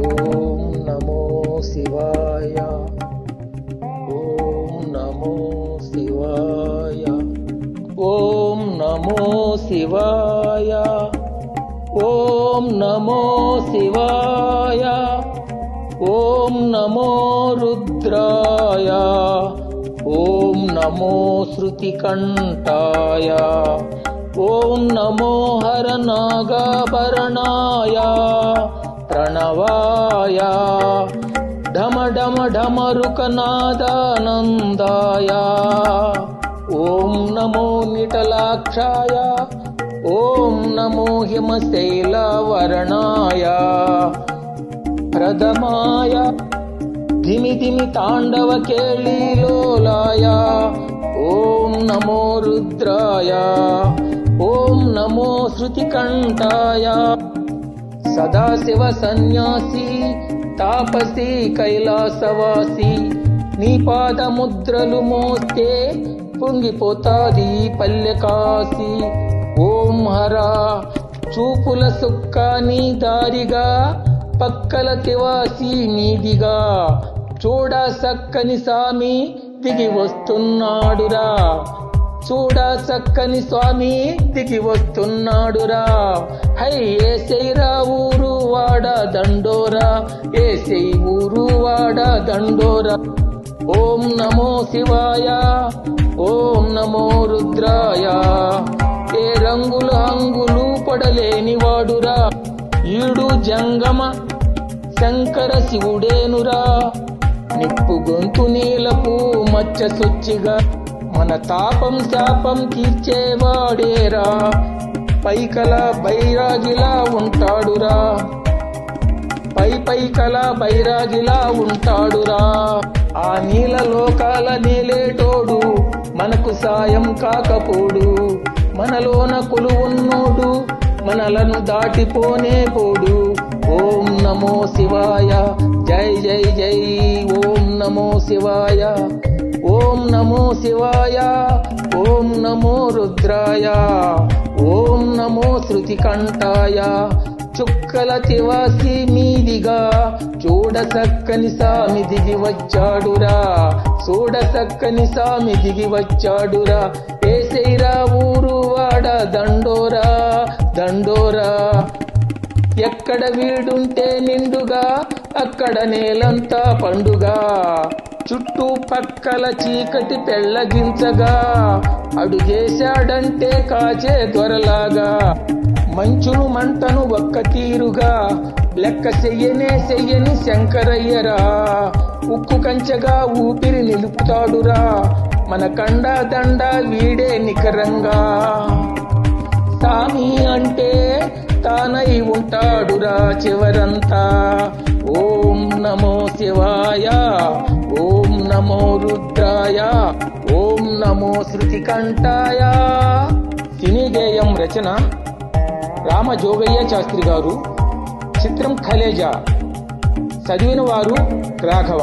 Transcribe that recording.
ॐ नमो शिवाय। ॐ नमो शिवाय। ॐ नमो शिवाय। ॐ नमो शिवाय। ॐ नमो रुद्राय। ॐ नमो श्रुतिकण्ठाय। ॐ नमो हरनागाभरणाय। प्रणवाय। ढम ढमरुकनादानन्दाय ॐ नमो निटलाक्षाय ॐ नमो हिमशैलवर्णाय। प्रथमाय धिमि तिमि ताण्डवकेळीलोलाय। ॐ नमो रुद्राय। ॐ नमो श्रुतिकण्ठाय। సదాశివ సన్యాసి తాపసి కైలాసవాసి నీ పాదముద్రలు మోస్తే పొంగిపోతాది పల్లె కాసి ఓం హరా చూపుల సుక్క నీ దారిగా పక్కల తివాసి నీదిగా చూడ సక్కని సామి దిగి వస్తున్నాడురా. చూడ చక్కని స్వామి దిగి వస్తున్నాడురా. హై ఏ దండోరా ఏసై ఊరు వాడ దండోరా. ఓం నమో శివాయ ఓం నమో రుద్రాయ. ఏ రంగులు అంగులు పడలేని వాడురా. ఈడు జంగమ శంకర శివుడేనురా. నిప్పు గొంతు నీలపు మచ్చ సొచ్చిగా మన తాపం శాపం తీర్చేవాడేరా పైకల బైరాగిలా ఉంటాడురా. పై కల బైరాగిలా ఉంటాడురా. ఆ నీల లోకాల నీలేటోడు మనకు సాయం కాకపోడు. మనలోన కొలువున్నోడు మనలను దాటిపోనే పోడు. ఓం నమో శివాయ జై జై జై ఓం నమో శివాయ. ఓం నమో శివాయ ఓం నమో రుద్రాయ. ఓం నమో శృతికంఠాయ. చుక్కల తివాసి మీదిగా చూడసక్కని సామి దిగి వచ్చాడురా చూడసక్కని సామి దిగి వచ్చాడురా. ఏసైరా ఊరు వాడ దండోరా దండోరా. ఎక్కడ వీడుంటే నిండుగా అక్కడ నేలంతా పండుగా. చుట్టూ పక్కల చీకటి పెళ్ళగించగా అడుగేశాడంటే కాచే దొరలాగా మంచును మంటను ఒక్క తీరుగా. లెక్క చెయ్యనే చెయ్యని శంకరయ్యరా. ఉక్కు కంచెగా ఊపిరి నిలుపుతాడురా. మన కండా దండ వీడే నికరంగా. సామి అంటే తానై ఉంటాడురా చివరంతా. ఓం నమో శివాయ ఓం నమో రుద్రాయ ఓం నమో శృతికంఠాయ. సినీ రచన. రామజోగయ్య శాస్త్రి గారు చిత్రం ఖలేజా చదివిన వారు రాఘవ.